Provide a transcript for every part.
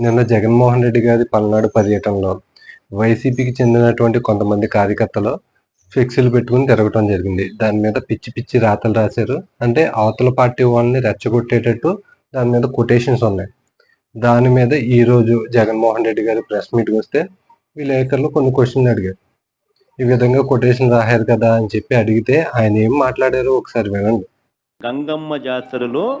నిన్న జగన్మోహన్ రెడ్డి గారి పల్నాడు పర్యటనలో వైసీపీకి చెందినటువంటి కొంతమంది కార్యకర్తలు ఫ్లెక్సీలు పెట్టుకుని తిరగటం జరిగింది. దాని మీద పిచ్చి పిచ్చి రాతలు రాశారు. అంటే అవతల పార్టీ వాళ్ళని రెచ్చగొట్టేటట్టు దాని మీద కొటేషన్స్ ఉన్నాయి. దాని మీద ఈ రోజు జగన్మోహన్ రెడ్డి గారి ప్రెస్ మీట్కి వస్తే విలేకరులు కొన్ని క్వశ్చన్లు అడిగారు. ఈ విధంగా కొటేషన్ రాహారు కదా అని చెప్పి అడిగితే ఆయన ఏం మాట్లాడారు ఒకసారి వినండి. గంగమ్మ జాతరలో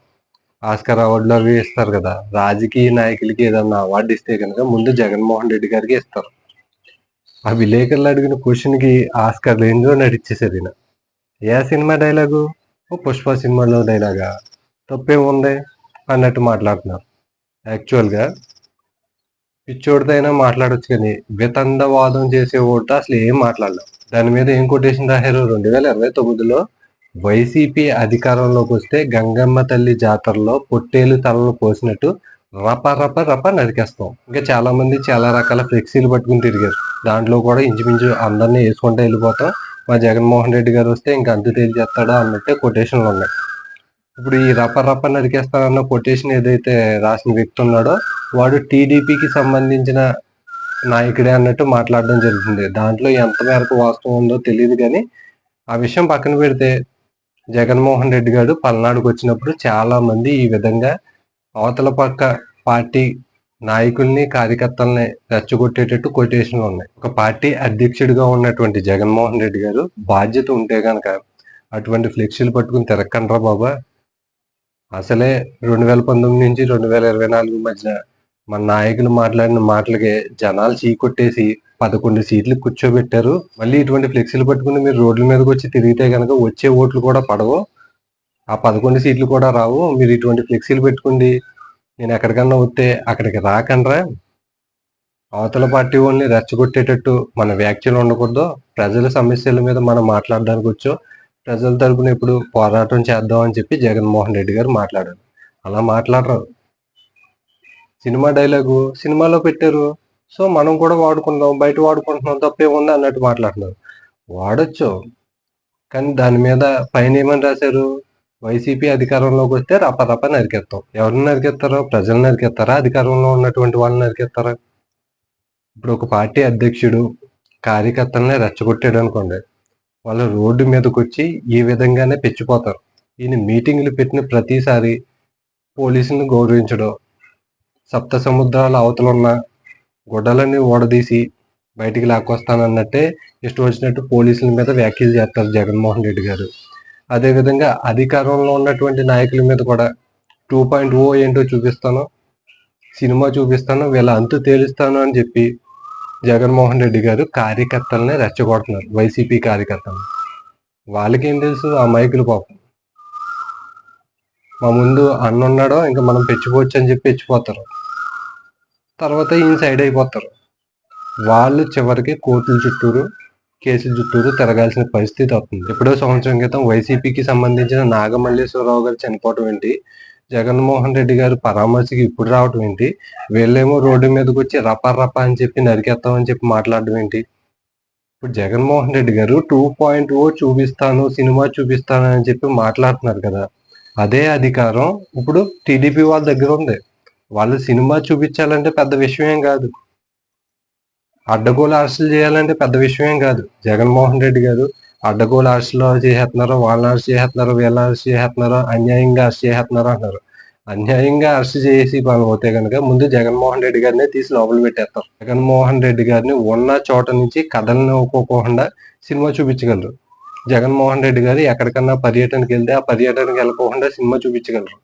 ఆస్కర్ అవార్డులు అవి ఇస్తారు కదా. రాజకీయ నాయకులకి ఏదన్నా అవార్డు ఇస్తే కనుక ముందు జగన్మోహన్ రెడ్డి గారికి ఇస్తారు. ఆ విలేకరులు అడిగిన క్వశ్చన్కి ఆస్కర్ ఏందో నడిచేసారు ఏ సినిమా డైలాగు ఓ పుష్ప సినిమాలో డైలాగా తప్పేముంది అన్నట్టు మాట్లాడుతున్నారు. యాక్చువల్గా పిచ్చోడితో అయినా మాట్లాడొచ్చు కానీ వితండవాదం చేసే ఓటు అసలు ఏం మాట్లాడలేం. దాని మీద ఏం కొటేషన్ రాశారు? రెండు వేల ఇరవై తొమ్మిదిలో వైసీపీ అధికారంలోకి వస్తే గంగమ్మ తల్లి జాతరలో పొట్టేలు తలను కోసినట్టు రప రప రప నరికేస్తాం. ఇంకా చాలా మంది చాలా రకాల ఫ్లెక్సీలు పట్టుకుని తిరిగారు. దాంట్లో కూడా ఇంచుమించు అందరినీ వేసుకుంటూ వెళ్ళిపోతాం. మా జగన్మోహన్ రెడ్డి గారు వస్తే ఇంకా అంతు తేల్చేస్తాడా అన్నట్టే కొటేషన్లు ఉన్నాయి. ఇప్పుడు ఈ రప రప నరికేస్తానన్న కొటేషన్ ఏదైతే రాసిన వ్యక్తి ఉన్నాడో వాడు టీడీపీకి సంబంధించిన నాయకుడే అన్నట్టు మాట్లాడడం జరుగుతుంది. దాంట్లో ఎంత మేరకు వాస్తవం ఉందో తెలియదు కానీ ఆ విషయం పక్కన పెడితే జగన్మోహన్ రెడ్డి గారు పల్నాడుకు వచ్చినప్పుడు చాలా మంది ఈ విధంగా అవతల పక్క పార్టీ నాయకుల్ని కార్యకర్తల్ని రెచ్చగొట్టేటట్టు కొటేషన్లు ఉన్నాయి. ఒక పార్టీ అధ్యక్షుడిగా ఉన్నటువంటి జగన్మోహన్ రెడ్డి గారు బాధ్యత ఉంటే గనక అటువంటి ఫ్లెక్సీలు పట్టుకుని తిరక్కండ్రా బాబా. అసలే రెండు వేల పంతొమ్మిది నుంచి రెండు వేల ఇరవై నాలుగు మధ్య మన నాయకులు మాట్లాడిన మాటలకే జనాలు చీకొట్టేసి పదకొండు సీట్లు కూర్చోబెట్టారు. మళ్ళీ ఇటువంటి ఫ్లెక్సీలు పట్టుకుని మీరు రోడ్ల మీదకి వచ్చి తిరిగితే కనుక వచ్చే ఓట్లు కూడా పడవు. ఆ పదకొండు సీట్లు కూడా రావు. మీరు ఇటువంటి ఫ్లెక్సీలు పెట్టుకుండి. నేను ఎక్కడికన్నా వస్తే అక్కడికి రాకండ్రా. అవతల పార్టీ వాళ్ళని రెచ్చగొట్టేటట్టు మన వ్యాఖ్యలు ఉండకూడదు. ప్రజల సమస్యల మీద మనం మాట్లాడడానికి వచ్చో. ప్రజల తరపున ఇప్పుడు పోరాటం చేద్దాం అని చెప్పి జగన్మోహన్ రెడ్డి గారు మాట్లాడారు. అలా మాట్లాడరు. సినిమా డైలాగు సినిమాలో పెట్టారు. సో మనం కూడా వాడుకుందాం బయట వాడుకుంటున్నాం తప్పేముంది అన్నట్టు మాట్లాడుతున్నారు. వాడచ్చు. కానీ దాని మీద పైన ఏమని రాశారు? వైసీపీ అధికారంలోకి వస్తే రప రప నరికేస్తాం. ఎవరిని నరికేస్తారో? ప్రజలు నరికేస్తారా? అధికారంలో ఉన్నటువంటి వాళ్ళని నరికేస్తారా? ఇప్పుడు ఒక పార్టీ అధ్యక్షుడు కార్యకర్తలనే రెచ్చగొట్టాడు అనుకోండి. వాళ్ళు రోడ్డు మీదకి వచ్చి ఈ విధంగానే పెచ్చిపోతారు ఈయన మీటింగ్లు పెట్టిన ప్రతిసారి పోలీసుని గౌరవించడం సప్త సముద్రాల అవతల ఉన్న ఓడదీసి బయటికి లాక్కొస్తానన్నట్టే ఇష్టం వచ్చినట్టు పోలీసుల మీద వ్యాఖ్యలు చేస్తారు జగన్మోహన్ రెడ్డి గారు. అదేవిధంగా అధికారంలో ఉన్నటువంటి నాయకుల మీద కూడా టూ పాయింట్ ఓ ఏంటో చూపిస్తాను సినిమా చూపిస్తాను వీళ్ళ అంతు తేలుస్తాను అని చెప్పి జగన్మోహన్ రెడ్డి గారు కార్యకర్తలనే రెచ్చగొడుతున్నారు వైసీపీ కార్యకర్తలు వాళ్ళకేం తెలుసు ఆ మైకులు పాపం. మా ముందు అన్న ఉన్నాడో ఇంకా మనం పెచ్చిపోవచ్చు అని చెప్పి పెచ్చిపోతారు తర్వాత ఈయన సైడ్ అయిపోతారు. వాళ్ళు చివరికి కోర్టుల చుట్టూరు కేసుల చుట్టూరు తిరగాల్సిన పరిస్థితి అవుతుంది. ఎప్పుడో సంవత్సరం క్రితం వైసీపీకి సంబంధించిన నాగమల్లేశ్వరరావు గారు చనిపోవటం ఏంటి జగన్మోహన్ రెడ్డి గారు పరామర్శకి ఇప్పుడు రావటం ఏంటి వీళ్ళేమో రోడ్డు మీదకి వచ్చి రప రప అని చెప్పి నరికేస్తామని చెప్పి మాట్లాడడం ఏంటి? ఇప్పుడు జగన్మోహన్ రెడ్డి గారు టూ పాయింట్ ఓ చూపిస్తాను సినిమా చూపిస్తాను అని చెప్పి మాట్లాడుతున్నారు కదా. అదే అధికారం ఇప్పుడు టీడీపీ వాళ్ళ దగ్గర ఉంది. వాళ్ళు సినిమా చూపించాలంటే పెద్ద విషయం కాదు. అడ్డగోలు అరెస్టులు చేయాలంటే పెద్ద విషయం కాదు. జగన్మోహన్ రెడ్డి గారు అడ్డగోలు అరెస్టులు చేసేస్తున్నారు వాళ్ళని అరెస్ట్ చేసేస్తున్నారు వీళ్ళని అరెస్ట్ చేసేస్తున్నారు అన్యాయంగా అరెస్ట్ చేసేస్తున్నారు అంటున్నారు. అన్యాయంగా అరెస్ట్ చేసి మనం పోతే కనుక ముందు జగన్మోహన్ రెడ్డి గారిని తీసి లోపల పెట్టేస్తారు. జగన్మోహన్ రెడ్డి గారిని ఉన్న చోట నుంచి కథలను ఒప్పుకోకుండా సినిమా చూపించగలరు. జగన్మోహన్ రెడ్డి గారు ఎక్కడికన్నా పర్యటనకి వెళ్తే ఆ పర్యటనకి వెళ్ళకోకుండా సినిమా చూపించగలరు.